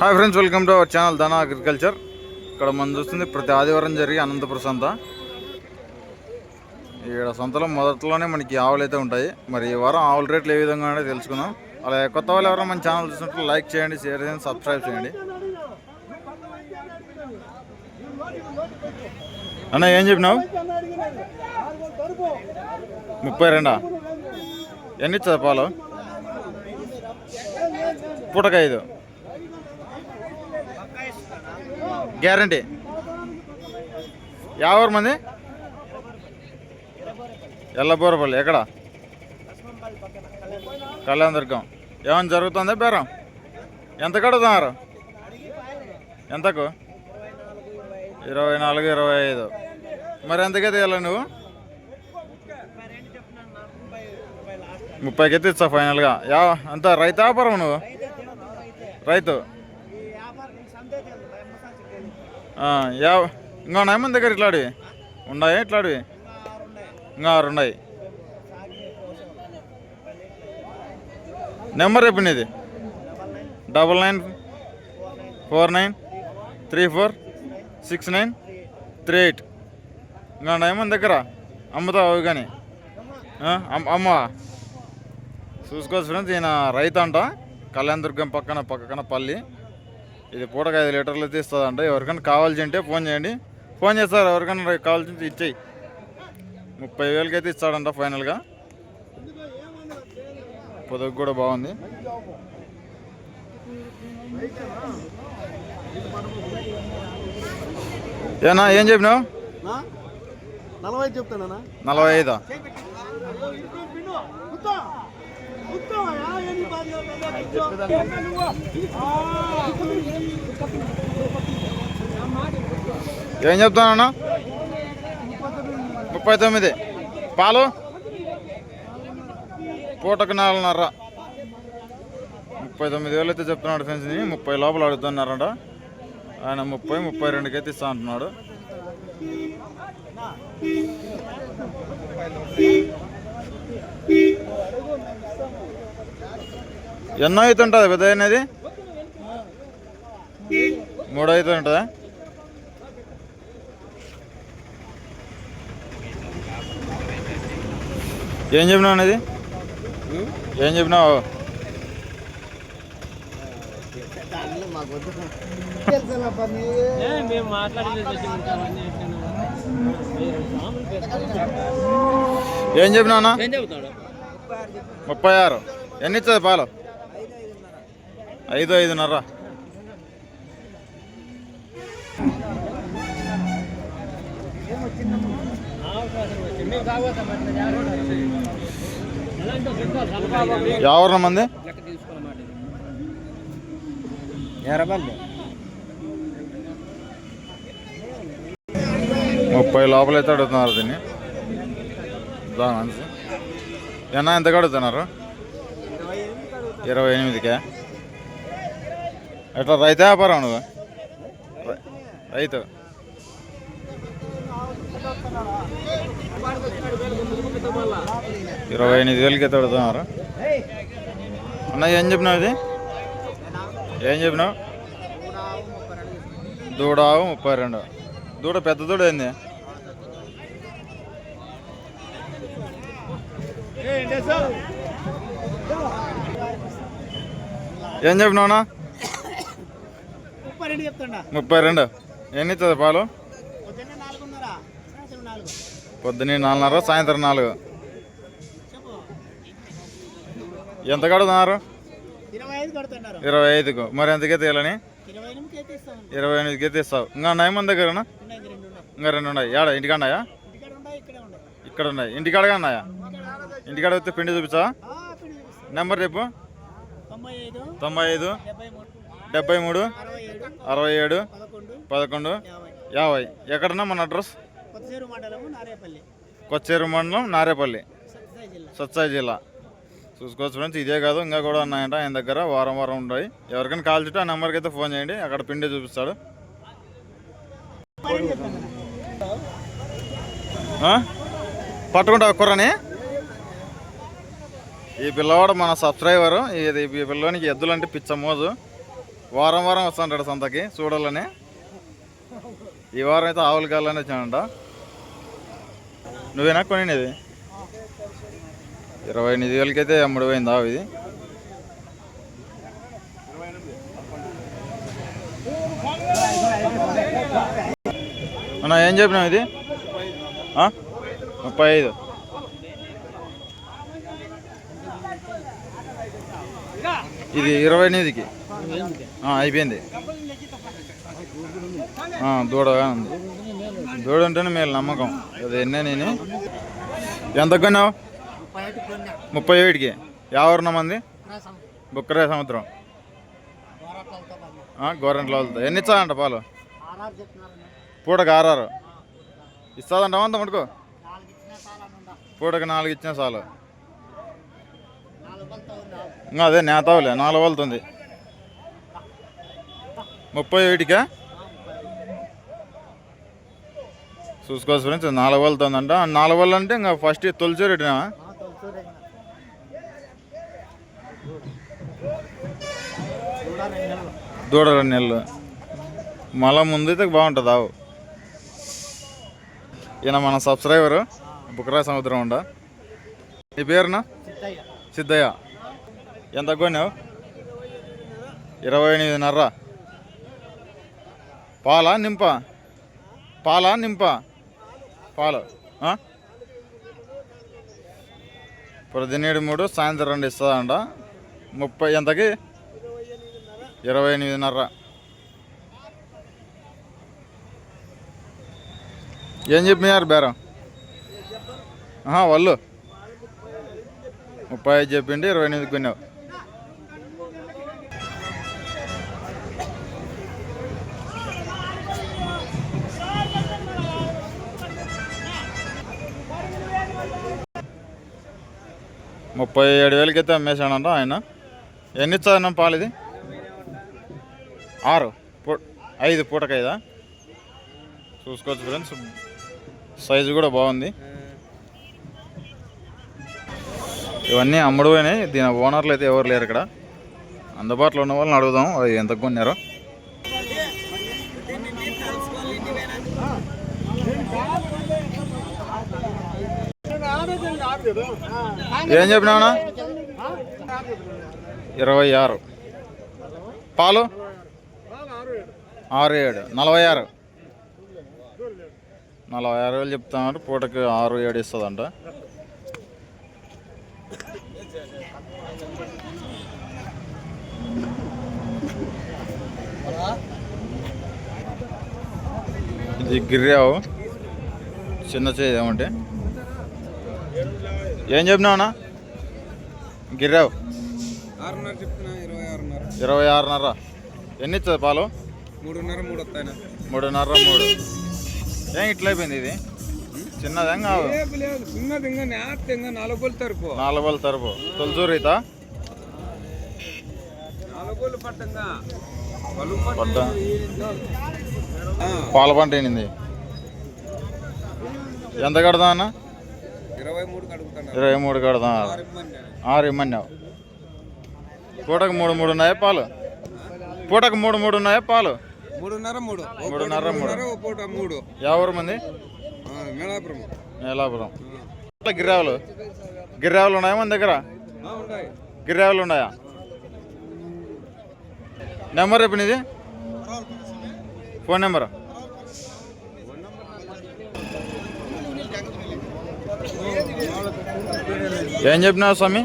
Hi friends welcome to our channel Dhana agriculture ఇక్కడ మనం చూస్తుంది ప్రతి ఆదివారం జరిగే అనంతపుర సంత. ఇక్కడ సంతలో మొదట్లోనే మనకి ఆవులు అయితే ఉంటాయి. మరి ఈ వారం ఆవుల రేట్లు ఏ విధంగా అనేది తెలుసుకుందాం. అలాగే కొత్త వాళ్ళు ఎవరైనా మన ఛానల్ చూసినట్లు లైక్ చేయండి షేర్ చేయండి సబ్స్క్రైబ్ చేయండి. అన్న ఏం చెప్పినావు? ముప్పై రెండా? ఎన్ని ఇచ్చా పాలు? పూటక ఐదు గ్యారంటీ. యావరు మంది? ఎల్లబోరపల్లి ఎక్కడ? కళ్యాణ దుర్గం ఏమైనా జరుగుతుందా బేరం? ఎంత కడుతున్నారు? ఎంతకు? ఇరవై నాలుగు ఇరవై ఐదు. మరి ఎంతకే తీయాలా నువ్వు? ముప్పైకి అయితే ఇస్తా ఫైనల్గా. యా అంత రైతు వ్యాపారం నువ్వు? రైతు. యా ఇంకా ఉన్నాయి మన దగ్గర ఇట్లాడివి ఉన్నాయి ఇట్లాడివి ఇంకా ఆరు ఉన్నాయి. నెంబర్ చెప్పండి ఇది double nine four nine three four six nine three eight. ఇంకా ఉన్నాయి దగ్గర? అమ్ముతావు అవి కానీ. అమ్మ అమ్- చూసుకోవచ్చు ఫ్రెండ్స్ ఈయన రైతు అంట. కళ్యాణ దుర్గం పక్కన పక్కన పల్లి. ఇది పూటకు ఐదు లీటర్లు తీస్తుందంట. ఎవరికైనా కావాల్సి ఉంటే ఫోన్ చేయండి. ఫోన్ చేస్తారు ఎవరికైనా కావాల్సి ఉంటే ఇచ్చేయి. ముప్పై వేలకి అయితే ఇస్తాడంట ఫైనల్గా. పొదుగు కూడా బాగుంది. ఏనా ఏం చెప్పినావు? నలభై చెప్తానా నలభై ఐదా ఏం చెప్తానన్నా ముప్పై తొమ్మిది పాలు? పూటకు నాలుగున్నర. ముప్పై తొమ్మిది వేలు అయితే చెప్తున్నాడు ఫ్రెండ్స్ని ముప్పై లోపల అడుగుతున్నారంట. ఆయన ముప్పై ముప్పై రెండుకి అయితే ఇస్తా అంటున్నాడు. ఎన్నో అయితే ఉంటుందా పెద్ద అనేది మూడో అయితే ఉంటుందా ఏం చెప్పినావు అనేది? ఏం చెప్పినావు? మేము మాట్లాడలేదు ఏం చెబుతాడు ముప్పై ఆరు. ఎన్ని ఇస్తుంది పాలు? ఐదు ఐదున్నర. ఎవరు మంది? ఎర్రబల్లి ముప్పై లోపల అయితే అడుగుతున్నారు దీన్ని. దాని మనిషి ఎన్న ఎంత అడుగుతున్నారు? ఇరవై ఎనిమిదికే? ఎట్లా రైతు వ్యాపారం నువ్వు? రైతు. ఇరవై ఎనిమిది వేలకి అయితే అడుగుతున్నారు. అన్న ఏం చెప్పినావు ఇది? ఏం చెప్పినావు? దూడావు ముప్పై రెండు. దూడ పెద్ద దూడ ఏంది ఏం చెప్పినావునా ముప్పై రెండు. ఎన్ని ఇస్తుంది పాలు? పొద్దున్నే నాలుగున్నర సాయంత్రం నాలుగు. ఎంత కడుతున్నారు? ఇరవై ఐదు కడుతున్నారు. ఇరవై ఐదుకు. మరి ఎంతకే తీయాలని ఇరవై ఎనిమిది అయితే ఇస్తాను ఇరవై ఎనిమిదికి తీస్తావు. ఇంకా ఉన్నాయి మన దగ్గరనా? ఉన్నాయి ఇంకా రెండు ఉన్నాయి. ఏడ ఇంటికాడ ఉన్నాయా? ఇక్కడ ఉన్నాయి. ఇంటికాడగా ఉన్నాయా. ఇంటికాడ వస్తే పిండి చూపించా. నెంబర్ చెప్పు. తొంభై ఐదు డెబ్బై మూడు అరవై ఏడు పదకొండు యాభై. ఎక్కడన్నా మన అడ్రస్? కొచ్చేరు మండలం నారేపల్లి. సత్సాయి జిల్లా. చూసుకోవచ్చు ఫ్రెండ్స్. ఇదే కాదు ఇంకా కూడా ఉన్నాయంట. ఆయన దగ్గర వారం వారం ఉంటాయి. ఎవరికైనా కాల్ చుట్టూ ఆ నెంబర్కి అయితే ఫోన్ చేయండి. అక్కడ పిండి చూపిస్తాడు. పట్టుకుంటా పట్టుకుంటావు కుర్రని ఈ పిల్లవాడు మన సబ్స్క్రైబరు. ఇది ఈ పిల్లవానికి ఎద్దులంటే పిచ్చ మోజు. వారం వారం వస్తుంటాడు సంతకి చూడాలని. ఈ వారం అయితే ఆవులు కావాలని వచ్చానంట. నువ్వేనా కొనిది ఇరవై ఎనిమిది వేలకైతే అమ్ముడు పోయింది ఆవు ఇది. అన్నా ఏం చెప్పినావు ఇది? ముప్పై ఐదు. ఇది ఇరవై ఎనిమిదికి. అయిపోయింది. దూడగా ఉంది. దూడ ఉంటేనే మేలు నమ్మకం. అది ఎన్నే నేను? ఎంత కొన్నావు? ముప్పై ఏడుకి? ఎవరున్నా మంది బుక్కరే సముద్రం. గవర్నమెంట్లో వెళ్తా ఎన్ని ఇచ్చాదంట పాలు? పూటకు ఆరారు ఇస్తుందంట అంత మటుకు పూటకు నాలుగు ఇచ్చిన చాలు ఇంకా అదే నేతావులే నాలుగు వెళ్తుంది ముప్పై ఒకటికా చూసుకోవచ్చు ఫ్రెండ్స్ నాలుగు వెళ్తుందంట నాలుగు వాళ్ళు అంటే ఇంకా ఫస్ట్ తొలిచి రేటునా నీళ్ళు. మళ్ళా ముందు అయితే బాగుంటుంది ఆవు. ఈయన మన సబ్స్క్రైబరు బుక్రా సముద్రం ఉండ. నీ పేరునా? సిద్ధయ్య. ఎంత కొన్నావు? ఇరవై ఎనిమిదిన్నర పాలా నింప? పాలా నింప? పాలు ప్రతినేడు మూడు సాయంత్రం రెండు ఇస్తుందంట. ముప్పై ఎంతకి? ఇరవై ఎనిమిదిన్నర. ఏం చెప్పినారు బేరం? ఆహా, వాళ్ళు ముప్పై ఐదు చెప్పిండి ఇరవై ఎనిమిది కొన్నావు. ముప్పై ఏడు వేలకి అమ్మేశాడంట ఆయన. ఎన్ని ఇచ్చాదన్నా పాలు ఇది? ఆరు పూ ఐదు పూటకైదా? చూసుకోవచ్చు ఫ్రెండ్స్. సైజు కూడా బాగుంది. ఇవన్నీ అమ్ముడు పోయినాయి దీని ఓనర్లు అయితే ఎవరు లేరు ఇక్కడ. అందుబాటులో ఉన్న వాళ్ళని అడుగుదాం. అది ఎంత కొన్నారో. ఏం చెప్పినావునా ఇరవై ఆరు. పాలు? ఆరు ఏడు. నలభై ఆరు. నలభై ఆరు వేలు చెప్తున్నారు. పూటకి ఆరు ఏడు ఇస్తుందంట. ఇది గిర్రావు. చిన్న చేయి ఏమంటే. ఏం చెప్పినావునా గిర్రావు. ఇరవై ఆరున్నర. ఎన్ని ఇస్తుంది పాలు? మూడున్నర మూడు వస్తాయినా మూడున్నర మూడు. ఏం ఇట్లా అయిపోయింది ఇది? చిన్నదేం కాదు. లేదు చిన్నది ఇంకా నేత ఇంకా తరుపు. తరపు. తొలచూరు ఇత నాలుగు గోళ్ళు పట్టంగా. పలు పట్ట. ఆ, పాల పంట ఏంది ఎంత కడదాం అన్న? ఇరవై మూడు ఇరవై మూడు కడదాం. ఆరు ఇమ్మన్నావు. పూటకు మూడు మూడు ఉన్నాయా పాలు పూటకు మూడు మూడు ఉన్నాయా పాలు? మూడున్నర మూడు. మూడున్నర మూడు. మూడున్నర, ఓ పూట మూడు. ఎవరు మంది మేళాపురం. గిర్రావులు గిర్రావులు ఉన్నాయా మన దగ్గర గిర్రావులు ఉన్నాయా నెంబర్ చెప్పు నీది ఫోన్ నెంబర్ ఏం చెప్పినావు స్వామి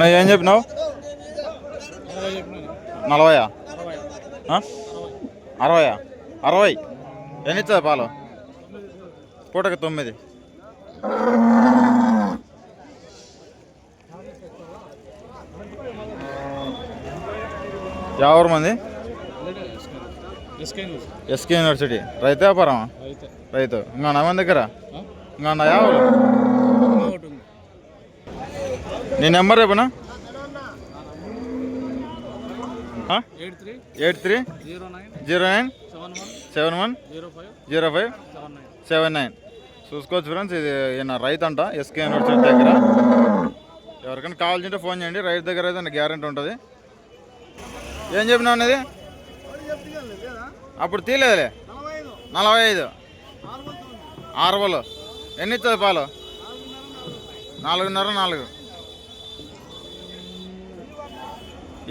అన్నా, ఏం చెప్పినావు? నలభయా? అరవయా? అరవై. ఎన్ని ఇస్తుంది పాలు? పూటకి తొమ్మిది. ఎవరు మంది? SK university. రైతు వ్యాపారమా? రైతు. ఇంకా నా మంది దగ్గర? ఇంకా నా యావరు నీ number రేపునా eight three eight three zero nine zero nine seven one seven one zero five zero five seven nine చూసుకోవచ్చు ఫ్రెండ్స్ ఇది ఈయన రైతు అంట ఎస్కే యూనివర్సిటీ దగ్గర. ఎవరికైనా కావాల్సింటే ఫోన్ చేయండి రైతు దగ్గర అయితే గ్యారెంటీ ఉంటుంది. ఏం చెప్పినావు అనేది అప్పుడు తీయలేదులే. నలభై ఐదు. ఆరువలు ఎన్ని ఇస్తుంది పాలు? నాలుగున్నర నాలుగు.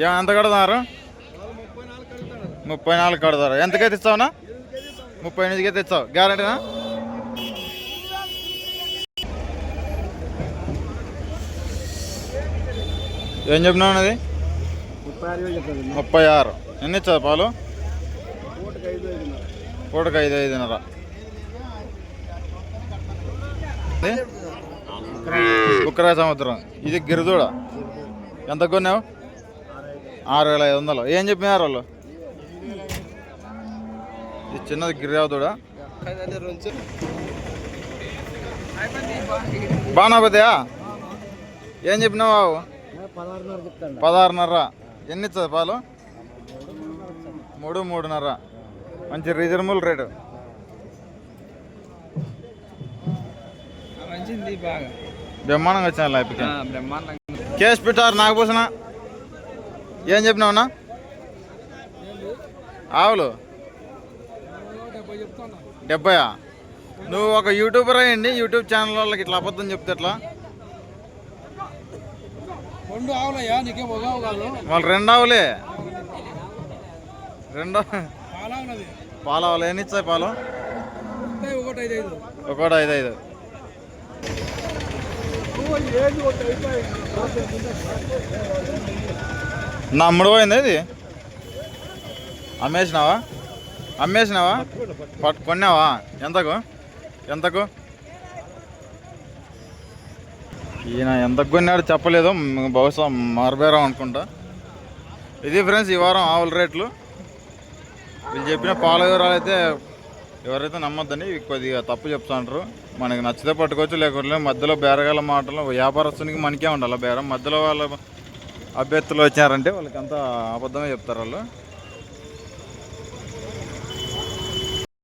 ఏం ఎంత కడతారు ముప్పై నాలుగు కడతారు ఎంతకైతే ఇస్తావునా? ముప్పై ఎనిమిదికి అయితే ఇస్తావు గ్యారెంటీనా? ఏం చెప్పినావు అది ముప్పై ఆరు. ఎన్ని ఇచ్చావు పాలు? పూటకి ఐదు ఐదున్నర. ఇది? సముద్రం. ఇది గిరిదూడ ఎంత కొన్నావు? ఆరు వేల ఐదు వందలు. ఏం చెప్పినారు వాళ్ళు? ఇది చిన్నది గిరియాదూడ బాణాపతియా ఏం చెప్పినావు బాబు? పదహారున్నర ఎన్ని ఇస్తుంది పాలు? మూడు మూడున్నర. మంచి రీజనబుల్ రేటు. బ్రహ్మాండంగా వచ్చిన బ్రహ్మాండంగా. కేసు పెట్టారు నాగభూషణ. ఏం చెప్పినావునా ఆవులు? డెబ్బయా? నువ్వు ఒక యూట్యూబర్ అయ్యండి యూట్యూబ్ ఛానల్ వాళ్ళకి ఇట్లా అబద్ధం చెప్తే ఎట్లా? వాళ్ళు రెండు ఆవులే. రెండో పాలావులది పాలు ఆవులు ఎన్ని ఇచ్చాయి పాలు? ఉంటాయి ఒకటి ఐదు ఐదు. ఒకటి ఐదు ఐదు. నా అమ్ముడు పోయింది ఇది? అమ్మేసినావా? అమ్మేసినావా? పట్టు కొన్నావా? ఎంతకు? ఎంతకు? ఈయన ఎంతకు కొన్నాడు చెప్పలేదు. బహుశా మారబేరం అనుకుంటా. ఇది ఫ్రెండ్స్ ఈ వారం ఆవుల రేట్లు. వీళ్ళు చెప్పిన పాల వివరాలు అయితే ఎవరైతే నమ్మొద్దని కొద్దిగా తప్పు చెప్తుంటారు మనకి నచ్చితే పట్టుకోవచ్చు లేకుంటే మధ్యలో బేరగాల మాటలు వ్యాపారస్తునికి మనకే ఉండాలి బేరం. మధ్యలో వాళ్ళ అభ్యర్థులు వచ్చారంటే వాళ్ళకంతా అబద్ధమే చెప్తారు వాళ్ళు.